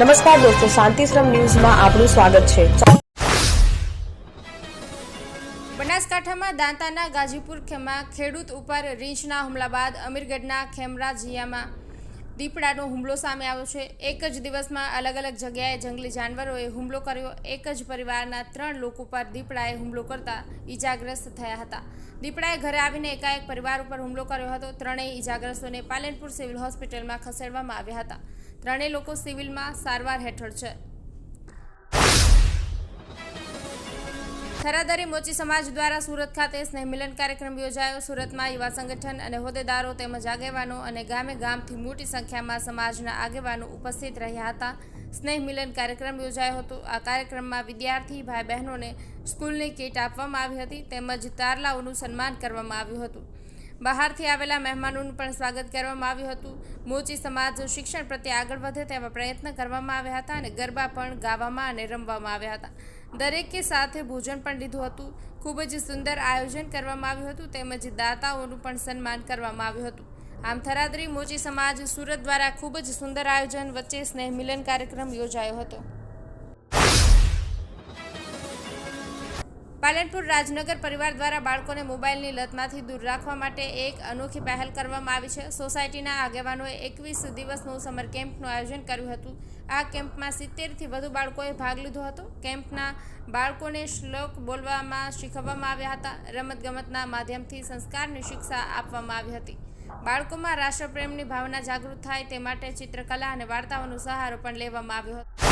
નમસ્કાર દોસ્તો, શાંતિશ્રમ ન્યૂઝમાં આપનું સ્વાગત છે. બનાસકાંઠામાં દાંતાના ગાજીપુર ખેમાં ખેડૂત ઉપર રીંછના હુમલા બાદ અમીરગઢના ખેમરાજિયામાં દીપડાનો હુમલો સામે આવ્યો છે. એક જ દિવસમાં અલગ અલગ જગ્યાએ જંગલી જાનવરોએ હુમલો કર્યો. એક જ પરિવારના ત્રણ લોકો પર દીપડાએ હુમલો કરતા ઈજાગ્રસ્ત થયા હતા. દીપડાએ ઘરે આવીને એકાએક પરિવાર ઉપર હુમલો કર્યો હતો. ત્રણેય ઈજાગ્રસ્તોને પાલનપુર સિવિલ હોસ્પિટલમાં ખસેડવામાં આવ્યા હતા. ત્રણેય લોકો સિવિલમાં સારવાર હેઠળ છે. થરાદરી મોચી સમાજ દ્વારા સુરત ખાતે સ્નેહ મિલન કાર્યક્રમ યોજાયો. સુરતમાં યુવા સંગઠન અને હોદ્દેદારો તેમજ આગેવાનો અને ગામે ગામથી મોટી સંખ્યામાં સમાજના આગેવાનો ઉપસ્થિત રહ્યા હતા. સ્નેહ મિલન કાર્યક્રમ યોજાયો હતો. આ કાર્યક્રમમાં વિદ્યાર્થી ભાઈ બહેનોને સ્કૂલની કીટ આપવામાં આવી હતી તેમજ તારલાઓનું સન્માન કરવામાં આવ્યું હતું. બહારથી આવેલા મહેમાનોનું પણ સ્વાગત કરવામાં આવ્યું હતું. મોચી સમાજ શિક્ષણ પ્રત્યે આગળ વધે તેવા પ્રયત્ન કરવામાં આવ્યા હતા અને ગરબા પણ ગાવામાં અને રમવામાં આવ્યા હતા. દરેકે સાથે ભોજન પણ લીધું હતું. ખૂબ જ સુંદર આયોજન કરવામાં આવ્યું હતું. તેમજ દાતાઓનું પણ સન્માન કરવામાં આવ્યું હતું. આમ થરાદરી મોચી સમાજ સુરત દ્વારા ખૂબ જ સુંદર આયોજન વચ્ચે સ્નેહ મિલન કાર્યક્રમ યોજાયો હતો. પાલનપુર રાજનગર પરિવાર દ્વારા બાળકોને મોબાઈલની લતમાંથી દૂર રાખવા માટે એક અનોખી પહેલ કરવામાં આવી છે. સોસાયટીના આગેવાનોએ એકવીસ દિવસનું સમર કેમ્પનું આયોજન કર્યું હતું. આ કેમ્પમાં સિત્તેરથી વધુ બાળકોએ ભાગ લીધો હતો. કેમ્પના બાળકોને શ્લોક બોલવામાં શીખવવામાં આવ્યા હતા. રમતગમતના માધ્યમથી સંસ્કારની શિક્ષા આપવામાં આવી હતી. બાળકોમાં રાષ્ટ્રપ્રેમની ભાવના જાગૃત થાય તે માટે ચિત્રકલા અને વાર્તાઓનો સહારો પણ લેવામાં આવ્યો હતો.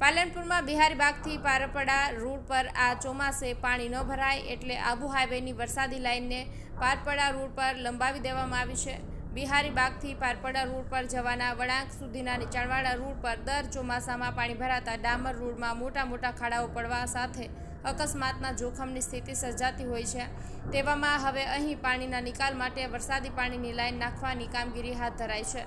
પાલનપુરમાં બિહારી બાગથી પારપડા રોડ પર આ ચોમાસે પાણી ન ભરાય એટલે આબુ હાઈવેની વરસાદી લાઇનને પારપડા રોડ પર લંબાવી દેવામાં આવી છે. બિહારી બાગથી પારપડા રોડ પર જવાના વળાંક સુધીના નીચાણવાળા રોડ પર દર ચોમાસામાં પાણી ભરાતા ડામર રોડમાં મોટા મોટા ખાડાઓ પડવા સાથે અકસ્માતના જોખમની સ્થિતિ સર્જાતી હોય છે. તેવામાં હવે અહીં પાણીના નિકાલ માટે વરસાદી પાણીની લાઇન નાખવાની કામગીરી હાથ ધરાઈ છે.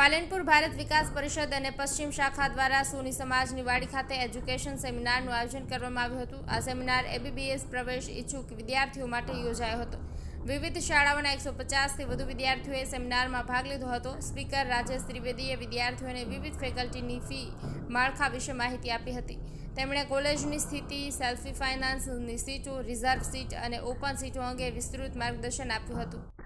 Palanpur Bharat Vikas Parishad અને પશ્ચિમ શાખા દ્વારા સોની સમાજની વાડી ખાતે એજ્યુકેશન સેમિનારનું આયોજન કરવામાં આવ્યું હતું. આ સેમિનાર એબીબીએસ પ્રવેશ ઇચ્છુક વિદ્યાર્થીઓ માટે યોજાયો હતો. વિવિધ શાળાઓના એકસો પચાસથી વધુ વિદ્યાર્થીઓએ સેમિનારમાં ભાગ લીધો હતો. સ્પીકર રાજેશ ત્રિવેદીએ વિદ્યાર્થીઓને વિવિધ ફેકલ્ટીની ફી માળખા વિશે માહિતી આપી હતી. તેમણે કોલેજની સ્થિતિ, સેલ્ફી ફાઇનાન્સની સીટો, રિઝર્વ સીટ અને ઓપન સીટો અંગે વિસ્તૃત માર્ગદર્શન આપ્યું હતું.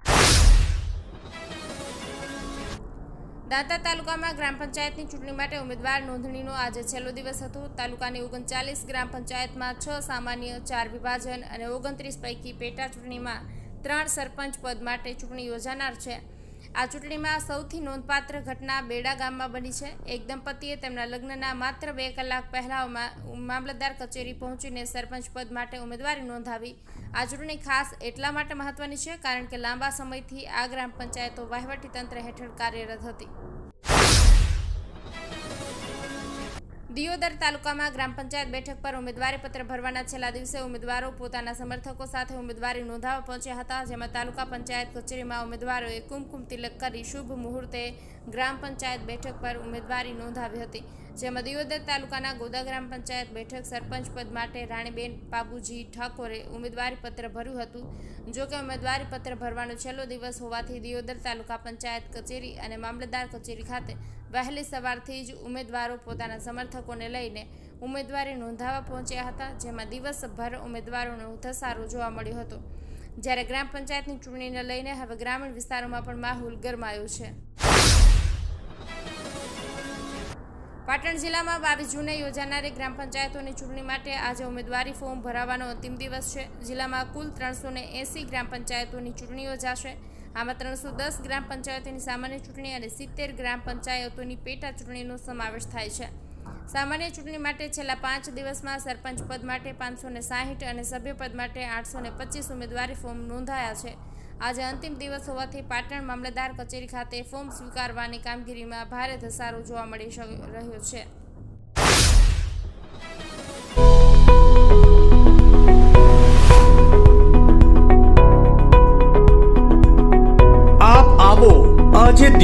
દાંતા તાલુકામાં ગ્રામ પંચાયતની ચૂંટણી માટે ઉમેદવાર નોંધણીનો આજે છેલ્લો દિવસ હતો. તાલુકાની ઓગણચાલીસ, ગ્રામ પંચાયતમાં છ, સામાન્ય ચાર વિભાજન અને ઓગણત્રીસ પૈકી પેટા ચૂંટણીમાં ત્રણ સરપંચ પદ માટે ચૂંટણી યોજાનાર છે. આ ચૂંટણીમાં સૌથી નોંધપાત્ર ઘટના બેડા ગામમાં બની છે. એક દંપતીએ તેમના લગ્નના માત્ર બે કલાક પહેલાઓમાં મામલતદાર કચેરી પહોંચીને સરપંચ પદ માટે ઉમેદવારી નોંધાવી. આ ચૂંટણી ખાસ એટલા માટે મહત્વની છે કારણ કે લાંબા સમયથી આ ગ્રામ પંચાયતો વહીવટીતંત્ર હેઠળ કાર્યરત હતી. દિયોદર તાલુકામાં ગ્રામ પંચાયત બેઠક પર ઉમેદવારી પત્ર ભરવાના છેલ્લા દિવસે ઉમેદવારો પોતાના સમર્થકો સાથે ઉમેદવારી નોંધાવવા પહોંચ્યા હતા, જેમાં તાલુકા પંચાયત કચેરીમાં ઉમેદવારોએ કુમકુમ તિલક કરી શુભ મુહૂર્તે ગ્રામ પંચાયત બેઠક પર ઉમેદવારી નોંધાવી હતી, જેમાં દિયોદર તાલુકાના ગોદા ગ્રામ પંચાયત બેઠક સરપંચ પદ માટે રાણીબેન પાબુજી ઠાકોરે ઉમેદવારી પત્ર ભર્યું હતું. જોકે ઉમેદવારી પત્ર ભરવાનો છેલ્લો દિવસ હોવાથી દિયોદર તાલુકા પંચાયત કચેરી અને મામલતદાર કચેરી ખાતે વહેલી સવારથી જ ઉમેદવારો પોતાના સમર્થકોને લઈને ઉમેદવારી નોંધાવવા પહોંચ્યા હતા, જેમાં દિવસભર ઉમેદવારોનો ધસારો જોવા મળ્યો હતો. જ્યારે ગ્રામ પંચાયતની ચૂંટણીને લઈને હવે ગ્રામીણ વિસ્તારોમાં પણ માહોલ ગરમાયો છે. પાટણ જિલ્લામાં બાવીસ જૂને યોજાનારી ગ્રામ પંચાયતોની ચૂંટણી માટે આજે ઉમેદવારી ફોર્મ ભરાવાનો અંતિમ દિવસ છે. જિલ્લામાં કુલ ત્રણસો એંસી ગ્રામ પંચાયતોની ચૂંટણી યોજાશે આમાં ત્રણસો દસ ગ્રામ પંચાયતોની સામાન્ય ચૂંટણી અને સિત્તેર ગ્રામ પંચાયતોની પેટા ચૂંટણીનો સમાવેશ થાય છે. સામાન્ય ચૂંટણી માટે છેલ્લા પાંચ દિવસમાં સરપંચ પદ માટે પાંચસો ને સાહીઠ અને સભ્યપદ માટે આઠસો ને પચીસ ઉમેદવારી ફોર્મ નોંધાયા છે. આજે અંતિમ દિવસ હોવાથી પાટણ મામલતદાર કચેરી ખાતે ફોર્મ સ્વીકારવાની કામગીરીમાં ભારે ધસારો જોવા મળી રહ્યો છે.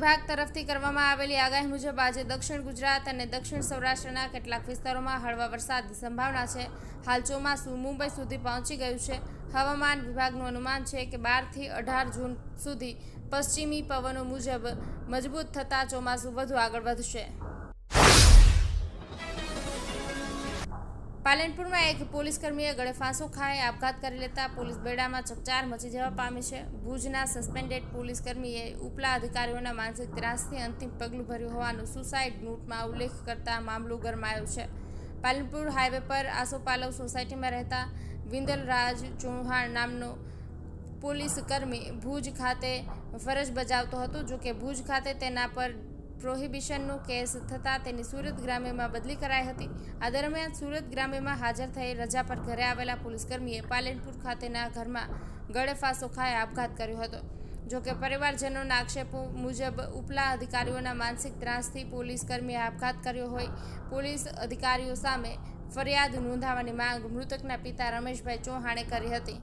વિભાગ તરફથી કરવામાં આવેલી આગાહી મુજબ આજે દક્ષિણ ગુજરાત અને દક્ષિણ સૌરાષ્ટ્રના કેટલાક વિસ્તારોમાં હળવા વરસાદની સંભાવના છે. હાલ ચોમાસું મુંબઈ સુધી પહોંચી ગયું છે. હવામાન વિભાગનું અનુમાન છે કે બારથી અઢાર જૂન સુધી પશ્ચિમી પવનો મુજબ મજબૂત થતાં ચોમાસું વધુ આગળ વધશે. પાલનપુરમાં એક પોલીસકર્મીએ ગળે ફાંસો ખાઈ આપઘાત કરી લેતા પોલીસ બેડામાં ચકચાર મચી જવા પામી છે. ભુજના સસ્પેન્ડેડ પોલીસકર્મીએ ઉપલા અધિકારીઓના માનસિક ત્રાસથી અંતિમ પગલું ભર્યું હોવાનું સુસાઇડ નોટમાં ઉલ્લેખ કરતા મામલો ગરમાયો છે. પાલનપુર હાઈવે પર આસોપાલવ સોસાયટીમાં રહેતા વિંદલરાજ ચૌહાણ નામનો પોલીસ કર્મી ભુજ ખાતે ફરજ બજાવતો હતો. જોકે ભુજ ખાતે તેના પર પ્રોહિબિશનનો કેસ થતાં તેની સુરત ગ્રામ્યમાં બદલી કરાઈ હતી. આ દરમિયાન સુરત ગ્રામ્યમાં હાજર થઈ રજા પર ઘરે આવેલા પોલીસકર્મીએ પાલનપુર ખાતેના ઘરમાં ગળેફાસો ખાઈ આપઘાત કર્યો હતો. જોકે પરિવારજનોના આક્ષેપો મુજબ ઉપલા અધિકારીઓના માનસિક ત્રાસથી પોલીસકર્મીએ આપઘાત કર્યો હોય, પોલીસ અધિકારીઓ સામે ફરિયાદ નોંધાવવાની માંગ મૃતકના પિતા રમેશભાઈ ચૌહાણે કરી હતી.